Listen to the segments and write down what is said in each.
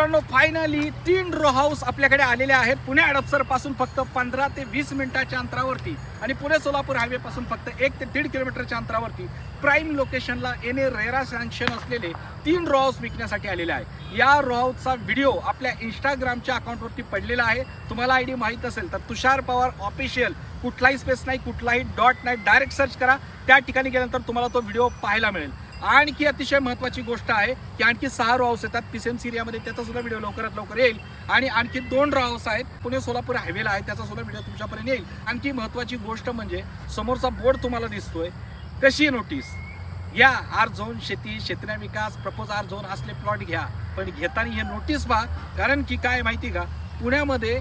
मित्रांनो फायनली तीन row house आपल्याकडे आलेले आहेत. पुणे अडपसरपासून फक्त पंधरा ते वीस मिनिटाच्या अंतरावरती आणि पुणे सोलापूर हायवे पासून फक्त एक ते दीड किलोमीटरच्या अंतरावरती प्राईम लोकेशनला एने रेरा सँक्शन असलेले तीन रो हाऊस विकण्यासाठी आलेले आहे. या रो हाऊसचा व्हिडिओ आपल्या इंस्टाग्रामच्या अकाउंटवरती पडलेला आहे. तुम्हाला आय डी माहीत असेल तर तुषार पवार ऑफिशियल कुठलाही स्पेस नाही कुठलाही डॉट नाही डायरेक्ट सर्च करा. त्या ठिकाणी गेल्यानंतर तुम्हाला तो व्हिडिओ पाहायला मिळेल. आणखी अतिशय महत्त्वाची गोष्ट आहे की आणखी सहा रो येतात. पीसीएमसी एरियामध्ये त्याचा सुद्धा व्हिडिओ लवकरात लवकर येईल. आणि आणखी दोन रो आहेत. पुणे सोलापूर हायवेला आहे. त्याचा सुद्धा व्हिडिओ तुमच्यापर्यंत येईल. आणखी महत्त्वाची गोष्ट म्हणजे समोरचा बोर्ड तुम्हाला दिसतोय. कशी आहे नोटीस या आर झोन शेती क्षेत्रीय विकास प्रपोज आर झोन असले प्लॉट घ्या. पण घेताना हे नोटीस पहा. कारण की काय माहिती का? पुण्यामध्ये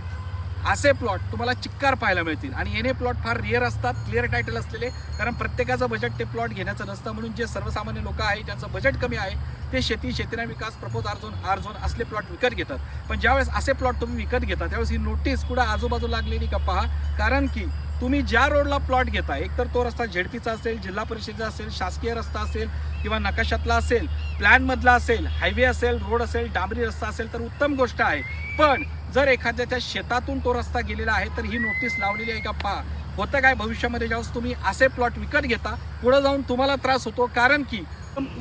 असे प्लॉट तुम्हाला चिक्कार पाहायला मिळतील. आणि येणे प्लॉट फार रिअर असतात क्लिअर टायटल असलेले. कारण प्रत्येकाचं बजेट ते प्लॉट घेण्याचं नसतं. म्हणून जे सर्वसामान्य लोक आहे ज्यांचं बजेट कमी आहे ते शेती शेतीना विकास propose R zone R zone असले प्लॉट विकत घेतात. पण ज्यावेळेस असे प्लॉट तुम्ही विकत घेता त्यावेळेस ही नोटीस कुठं आजूबाजू लागलेली का पहा. कारण की तुम्ही ज्या रोडला प्लॉट घेता एकतर तो रस्ता झेडपीचा असेल जिल्हा परिषदेचा असेल शासकीय रस्ता असेल किंवा नकाशातला असेल प्लॅनमधला असेल हायवे असेल रोड असेल डांबरी रस्ता असेल तर उत्तम गोष्ट आहे. पण जर एखाद्याच्या शेतातून तो रस्ता गेलेला आहे तर ही नोटीस लावलेली आहे का? पहा. होतं काय? भविष्यामध्ये ज्यावेळेस तुम्ही असे प्लॉट विकत घेता पुढे जाऊन तुम्हाला त्रास होतो. कारण की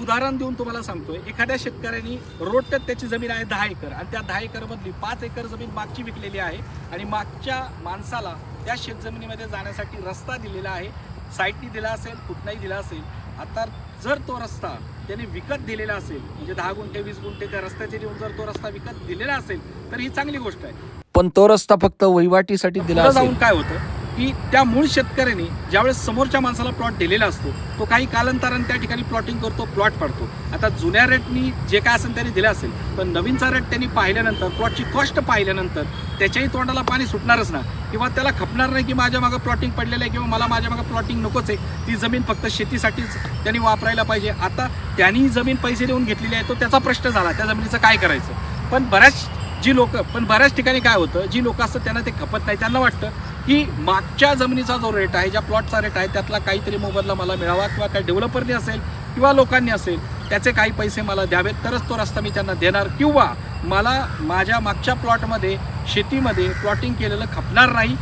उदाहरण देऊन तुम्हाला सांगतोय. एखाद्या शेतकऱ्यांनी रोडटत त्याची जमीन आहे दहा एकर आणि त्या दहा एकरमधली पाच एकर जमीन मागची विकलेली आहे आणि मागच्या माणसाला त्या शेतजमिनीमध्ये जाण्यासाठी रस्ता दिलेला आहे. साईटनी दिला असेल कुठलाही दिला असेल. आता जर तो रस्ता त्याने विकत दिलेला असेल म्हणजे दहा गुंठे वीस गुंठे त्या रस्त्याचे देऊन जर तो रस्ता विकत दिलेला असेल तर ही चांगली गोष्ट आहे. पण तो रस्ता फक्त वहिवाटीसाठी दिला जाऊन काय होतं? की त्या मूळ शेतकऱ्याने ज्यावेळेस समोरच्या माणसाला प्लॉट दिलेला असतो तो काही कालांतराने त्या ठिकाणी प्लॉटिंग करतो प्लॉट पडतो. आता जुन्या रेटनी जे काय असेल त्यांनी दिलं असेल पण नवीनचा रेट त्यांनी पाहिल्यानंतर प्लॉटची कॉस्ट पाहिल्यानंतर त्याच्याही तोंडाला पाणी सुटणारच ना. किंवा त्याला खपणार नाही की माझ्या मागं प्लॉटिंग पडलेलं आहे किंवा मला माझ्या मागं प्लॉटिंग नकोच आहे. ती जमीन फक्त शेतीसाठीच त्यांनी वापरायला पाहिजे. आता त्यांनी जमीन पैसे देऊन घेतलेली आहे तो त्याचा प्रश्न झाला. त्या जमिनीचं काय करायचं? पण बऱ्याच जी लोक पण बऱ्याच ठिकाणी काय होतं? जी लोक असतात त्यांना ते खपत नाही. त्यांना वाटतं की मागच्या जमिनीचा जो रेट आहे ज्या प्लॉटचा रेट आहे त्यातला काहीतरी मोबदला मला मिळावा किंवा काही डेव्हलपरनी असेल किंवा लोकांनी असेल त्याचे काही पैसे मला द्यावेत तरच तो रस्ता मी त्यांना देणार. किंवा मला माझ्या मागच्या प्लॉटमध्ये शेतीमध्ये प्लॉटिंग केलेलं खपणार नाही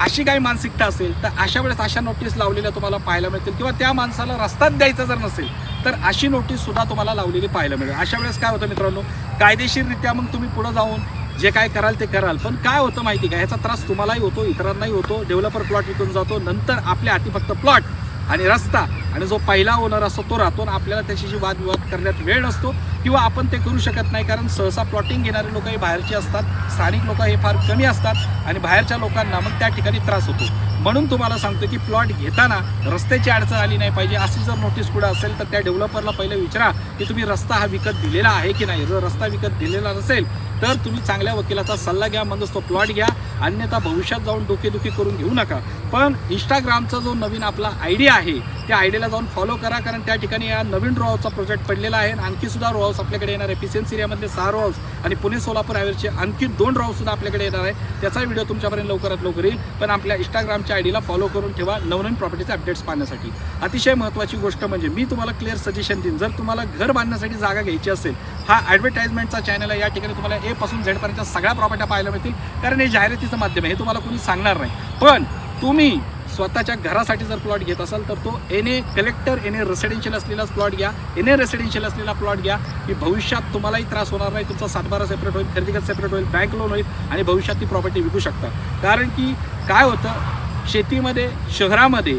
अशी काही मानसिकता असेल तर अशा वेळेस अशा नोटीस लावलेल्या तुम्हाला पाहायला मिळतील. किंवा त्या माणसाला रस्ताच द्यायचा जर नसेल तर अशी नोटीस सुद्धा तुम्हाला लावलेली पाहायला मिळेल. अशा वेळेस काय होतं मित्रांनो? कायदेशीररित्या मग तुम्ही पुढे जाऊन जे काय कराल ते कराल. पण काय होतं माहिती का? ह्याचा त्रास तुम्हालाही होतो इतरांनाही होतो. डेव्हलपर प्लॉट विकून जातो. नंतर आपल्या हाती फक्त प्लॉट आणि रस्ता आणि जो पहिला ओनर असतो तो राहतो आणि आपल्याला त्याच्याशी वादविवाद करण्यात वेळ नसतो किंवा आपण ते करू शकत नाही कारण सहसा प्लॉटिंग घेणारे लोक हे बाहेरचे असतात. स्थानिक लोक हे फार कमी असतात आणि बाहेरच्या लोकांना मग त्या ठिकाणी त्रास होतो. म्हणून तुम्हाला सांगतो की प्लॉट घेताना रस्त्याची अडचण आली नाही पाहिजे. अशी जर नोटीस कुठं असेल तर त्या डेव्हलपरला पहिलं विचारा की तुम्ही रस्ता हा विकत दिलेला आहे की नाही. जर रस्ता विकत दिलेला नसेल तर तुम्ही चांगल्या वकिलाचा सल्ला घ्या म्हणजेच तो प्लॉट घ्या. अन्यथा भविष्यात जाऊन डोकेदुखी करून घेऊ नका. पण इंस्टाग्रामचा जो नवीन आपला आयडिया आहे त्या आयडियाला जाऊन फॉलो करा कारण त्या ठिकाणी या नवीन रो हाऊसचा प्रोजेक्ट पडलेला आहे. आणखी सुद्धा रो हाऊस आपल्याकडे येणार आहे. पीसीएन सिरियामधले सहा रो हाऊस आणि पुणे सोलापूर हायवेचे आणखी दोन रो हाऊस सुद्धा आपल्याकडे येणार आहे. त्याचा व्हिडिओ तुमच्यापर्यंत लवकरात लवकर येईल. पण आपल्या इंस्टाग्रामच्या आय डीला फॉलो करून ठेवा नवनवीन प्रॉपर्टीचे अपडेट्स पाहण्यासाठी. अतिशय महत्त्वाची गोष्ट म्हणजे मी तुम्हाला क्लिअर सजेशन देईन. जर तुम्हाला घर बांधण्यासाठी जागा घ्यायची असेल हा ॲडव्हर्टाइजमेंटचा चॅनल आहे. या ठिकाणी तुम्हाला ए पासून झेडपर्यंत सगळ्या प्रॉपर्ट्या पाहायला मिळतील. कारण हे जाहिरातीचं माध्यम आहे हे तुम्हाला कोणी सांगणार नाही. पण तुम्ही स्वतःच्या घरासाठी जर प्लॉट घेत असाल तर तो N A collector N A residential असलेलाच plot घ्या. एन ए रेसिडेन्शियल असलेला प्लॉट घ्या की भविष्यात तुम्हालाही त्रास होणार नाही तुमचा सातबारा सेपरेट होईल खरेदी खत सेपरेट होईल बँक लोन होईल आणि भविष्यात ती प्रॉपर्टी विकू शकता. कारण की काय होतं? शेतीमध्ये शहरामध्ये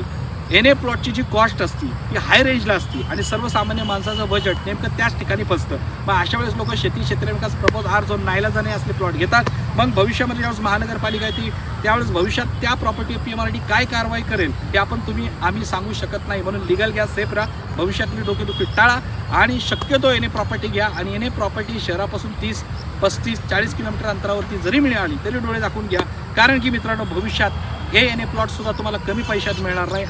एन ए प्लॉटची जी कॉस्ट असती ती हाय रेंजला असती आणि सर्वसामान्य माणसाचं बजेट नेमकं त्याच ठिकाणी फसतं. मग अशा वेळेस लोक शेती क्षेत्र विकास प्रपोज आर झोन नाईला जाणे असले प्लॉट घेतात. मग भविष्यामध्ये ज्यावेळेस महानगरपालिका येते त्यावेळेस भविष्यात त्या property P M R D काय कारवाई करेल हे आपण तुम्ही आम्ही सांगू शकत नाही. म्हणून लिगल घ्या सेफ राहा. भविष्यातली डोकेदुखी टाळा आणि शक्यतो एन ए प्रॉपर्टी घ्या आणि एन ए प्रॉपर्टी शहरापासून तीस पस्तीस चाळीस किलोमीटर अंतरावरती जरी मिळाली तरी डोळे दाखवून घ्या. कारण की मित्रांनो भविष्यात हे एन ए प्लॉटसुद्धा तुम्हाला कमी पैशात मिळणार नाही.